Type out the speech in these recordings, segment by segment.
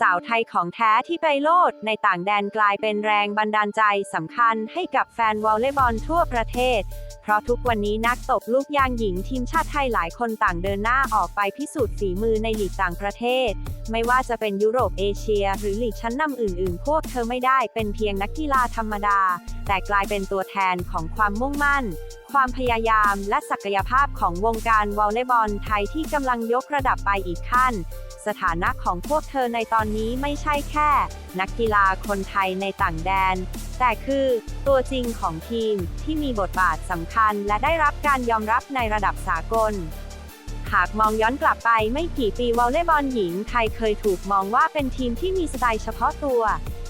สาวไทยของแท้ที่ไปโลดในต่างแดนกลายเป็นแรงบันดาลใจสำคัญให้กับแฟนวอลเลย์บอลทั่วประเทศ เพราะทุกวันนี้นักตบลูกยางหญิงทีมชาติไทยหลายคนต่างเดินหน้าออกไปพิสูจน์ฝีมือในหลีกต่างประเทศ ไม่ว่าจะเป็นยุโรปเอเชีย หรือหลีกชั้นนำอื่น ๆ พวกเธอไม่ได้เป็นเพียงนักกีฬาธรรมดา แต่กลายเป็นตัวแทนของความมุ่งมั่น ความพยายามและศักยภาพของวงการวอลเลย์บอลไทยที่กำลังยกระดับไปอีกขั้น สถานะของพวกเธอในตอนนี้ไม่ใช่แค่ นักกีฬาคนไทยในต่างแดน แต่คือตัวจริงของทีมที่มีบทบาทสำคัญและได้รับการยอมรับในระดับสากล หากมองย้อนกลับไปไม่กี่ปีวอลเลย์บอลหญิงไทยเคยถูกมองว่าเป็นทีมที่มีสไตล์เฉพาะตัว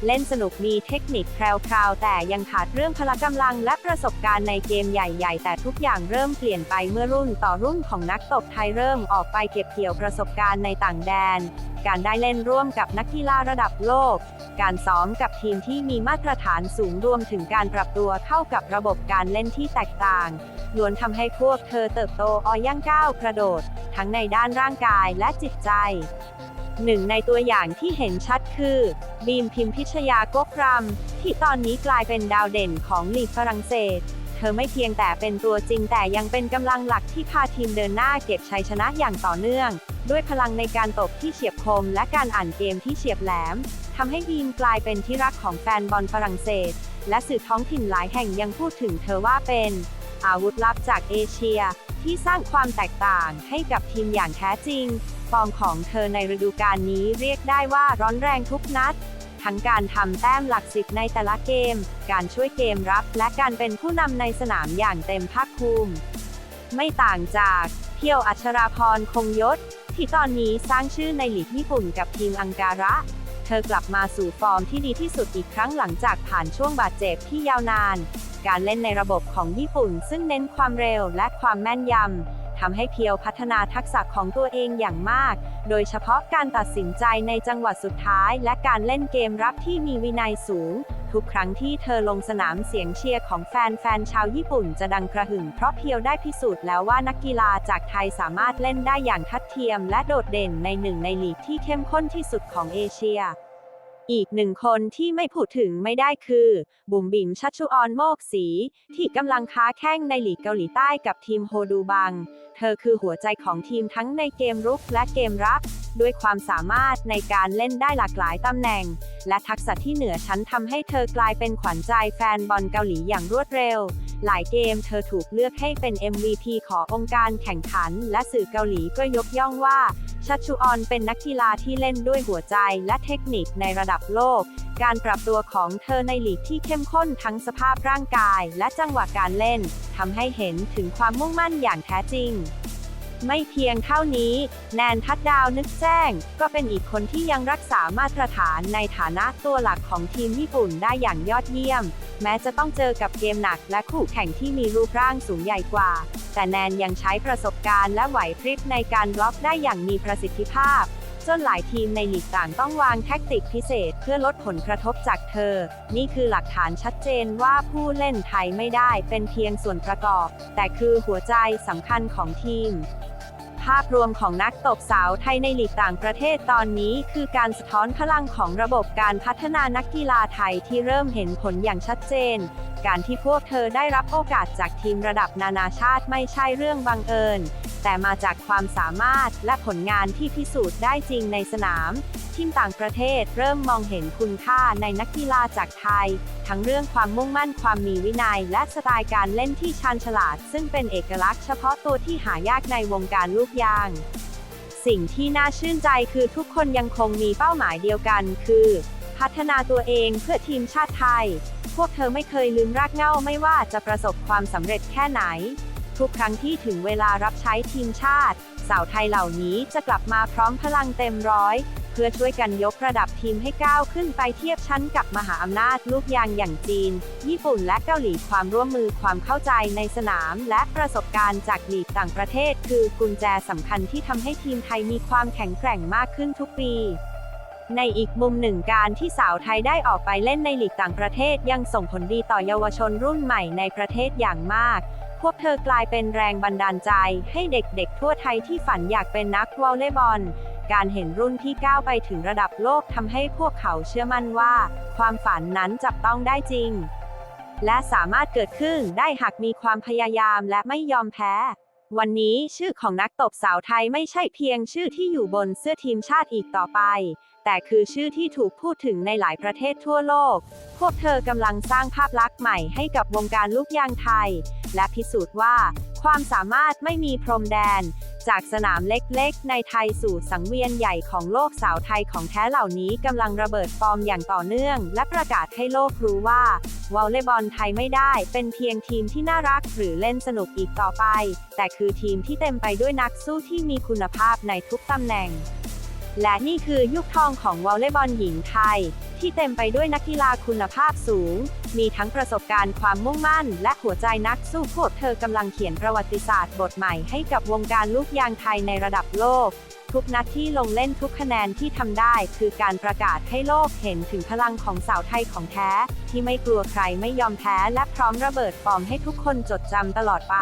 เล่นสนุกมีเทคนิคแพรวๆแต่ยังขาดเรื่องพละกำลังและประสบการณ์ในเกมใหญ่ๆ แต่ทุกอย่างเริ่มเปลี่ยนไปเมื่อรุ่นต่อรุ่นของนักตบไทยเริ่มออกไปเก็บเกี่ยวประสบการณ์ในต่างแดน การได้เล่นร่วมกับนักกีฬาระดับโลก การซ้อมกับทีมที่มีมาตรฐานสูงรวมถึงการปรับตัวเข้ากับระบบการเล่นที่แตกต่าง ล้วนทำให้พวกเธอเติบโตออย่างก้าวกระโดด ทั้งในด้านร่างกายและจิตใจหนึ่งในตัวอย่างที่เห็นชัดคือ บีมพิมพิชยาโกกรัมที่ตอนนี้กลายเป็นดาวเด่นของลีกฝรั่งเศส เธอไม่เพียงแต่เป็นตัวจริงแต่ยังเป็นกำลังหลักที่พาทีมเดินหน้าเก็บชัยชนะอย่างต่อเนื่อง ด้วยพลังในการตบที่เฉียบคมและการอ่านเกมที่เฉียบแหลมทำให้บีมกลายเป็นที่รักของแฟนบอลฝรั่งเศส และสื่อท้องถิ่นหลายแห่งยังพูดถึงเธอว่าเป็น อาวุธลับจากเอเชีย ที่สร้างความแตกต่างให้กับทีมอย่างแท้จริง ฟอร์มของเธอในฤดูกาลนี้เรียกได้ว่าร้อนแรงทุกนัด ทั้งการทำแต้มหลักสิบในแต่ละเกม การช่วยเกมรับ และการเป็นผู้นำในสนามอย่างเต็มภาคภูมิ ไม่ต่างจากเพียวอัชราพรคงยศ ที่ตอนนี้สร้างชื่อในลีกญี่ปุ่นกับทีมอังการะเธอกลับมาสู่ฟอร์มที่ดีที่สุดอีกครั้งหลังจากผ่านช่วงบาดเจ็บที่ยาวนาน การเล่นในระบบของญี่ปุ่น ซึ่งเน้นความเร็วและความแม่นยำทำให้เพียวพัฒนาทักษะของตัวเองอย่างมาก โดยเฉพาะการตัดสินใจในจังหวะสุดท้าย และการเล่นเกมรับที่มีวินัยสูง ทุกครั้งที่เธอลงสนามเสียงเชียร์ของแฟนๆชาวญี่ปุ่นจะดังกระหึ่มเพราะเพียวได้พิสูจน์แล้วว่านักกีฬาจากไทยสามารถเล่นได้อย่างทัดเทียม และโดดเด่นในหนึ่งในลีกที่เข้มข้นที่สุดของเอเชีย อีกหนึ่งคนที่ไม่พูดถึงไม่ได้คือ บุ๋มบิ๋มชัชชุออนโมกสี ที่กำลังค้าแข้งในลีกเกาหลีใต้กับทีมโฮดูบัง เธอคือหัวใจของทีมทั้งในเกมรุกและเกมรับ ด้วยความสามารถในการเล่นได้หลากหลายตำแหน่ง และทักษะที่เหนือชั้นทำให้เธอกลายเป็นขวัญใจแฟนบอลเกาหลีอย่างรวดเร็ว หลายเกมเธอถูกเลือกให้เป็น MVP ขององค์การแข่งขัน และสื่อเกาหลีก็ยกย่องว่าชัชชุออนเป็นนักกีฬาที่เล่นด้วยหัวใจและเทคนิคในระดับโลก การปรับตัวของเธอในลีกที่เข้มข้นทั้งสภาพร่างกายและจังหวะการเล่นทำให้เห็นถึงความมุ่งมั่นอย่างแท้จริงไม่เพียงเท่านี้ แนนทัดดาวนึกแจ้ง ก็เป็นอีกคนที่ยังรักษามาตรฐานในฐานะตัวหลักของทีมญี่ปุ่นได้อย่างยอดเยี่ยม แม้จะต้องเจอกับเกมหนักและคู่แข่งที่มีรูปร่างสูงใหญ่กว่า แต่แนนยังใช้ประสบการณ์และไหวพริบในการบล็อกได้อย่างมีประสิทธิภาพ จนหลายทีมในลีกต่างต้องวางแท็กติกพิเศษเพื่อลดผลกระทบจากเธอ นี่คือหลักฐานชัดเจนว่าผู้เล่นไทยไม่ได้เป็นเพียงส่วนประกอบ แต่คือหัวใจสำคัญของทีมาพรวมของนักตบสาวไทยในลีกต่างประเทศตอนนี้ คือการสะท้อนพลังของระบบการพัฒนานักกีฬาไทยที่เริ่มเห็นผลอย่างชัดเจน การที่พวกเธอได้รับโอกาสจากทีมระดับนานาชาติไม่ใช่เรื่องบังเอิญ แต่มาจากความสามารถและผลงานที่พิสูจน์ได้จริงในสนาม ทีมต่างประเทศเริ่มมองเห็นคุณค่าในนักกีฬาจากไทย ทั้งเรื่องความมุ่งมั่นความมีวินัย และสไตล์การเล่นที่ชาญฉลาด ซึ่งเป็นเอกลักษณ์เฉพาะตัวที่หายากในวงการลูกยาง สิ่งที่น่าชื่นใจคือทุกคนยังคงมีเป้าหมายเดียวกันคือพัฒนาตัวเองเพื่อทีมชาติไทย พวกเธอไม่เคยลืมรากเหง้าไม่ว่าจะประสบความสำเร็จแค่ไหน ทุกครั้งที่ถึงเวลารับใช้ทีมชาติ สาวไทยเหล่านี้จะกลับมาพร้อมพลังเต็มร้อย เพื่อช่วยกันยกระดับทีมให้ก้าวขึ้นไปเทียบชั้นกับมหาอำนาจลูกยางอย่างจีน ญี่ปุ่นและเกาหลีความร่วมมือความเข้าใจในสนาม และประสบการณ์จากลีกต่างประเทศ คือกุญแจสำคัญที่ทำให้ทีมไทยมีความแข็งแกร่งมากขึ้นทุกปีในอีกมุมหนึ่งการที่สาวไทยได้ออกไปเล่นในลีกต่างประเทศยังส่งผลดีต่อเยาวชนรุ่นใหม่ในประเทศอย่างมาก พวกเธอกลายเป็นแรงบันดาลใจ ให้เด็กๆ ทั่วไทยที่ฝันอยากเป็นนักวอลเลย์บอล การเห็นรุ่นที่ก้าวไปถึงระดับโลกทำให้พวกเขาเชื่อมั่นว่า ความฝันนั้นจับต้องได้จริง และสามารถเกิดขึ้นได้หากมีความพยายามและไม่ยอมแพ้ วันนี้ชื่อของนักตบสาวไทยไม่ใช่เพียงชื่อที่อยู่บนเสื้อทีมชาติอีกต่อไป แต่คือชื่อที่ถูกพูดถึงในหลายประเทศทั่วโลก พวกเธอกำลังสร้างภาพลักษณ์ใหม่ให้กับวงการลูกยางไทย และพิสูจน์ว่า ความสามารถไม่มีพรมแดน จากสนามเล็กๆ ในไทยสู่สังเวียนใหญ่ของโลกสาวไทยของแท้เหล่านี้กำลังระเบิดฟอร์มอย่างต่อเนื่อง และประกาศให้โลกรู้ว่าวอลเลย์บอลไทยไม่ได้ เป็นเพียงทีมที่น่ารักหรือเล่นสนุกอีกต่อไป แต่คือทีมที่เต็มไปด้วยนักสู้ที่มีคุณภาพในทุกตำแหน่ง และนี่คือยุคทองของวอลเลย์บอลหญิงไทย ที่เต็มไปด้วยนักกีฬาคุณภาพสูง มีทั้งประสบการณ์ความมุ่งมั่น และหัวใจนักสู้พวกเธอกำลังเขียนประวัติศาสตร์บทใหม่ให้กับวงการลูกยางไทยในระดับโลก ทุกนัดที่ลงเล่นทุกคะแนนที่ทำได้ คือการประกาศให้โลกเห็นถึงพลังของสาวไทยของแท้ ที่ไม่กลัวใครไม่ยอมแพ้และพร้อมระเบิดฟอร์มให้ทุกคนจดจำตลอดไป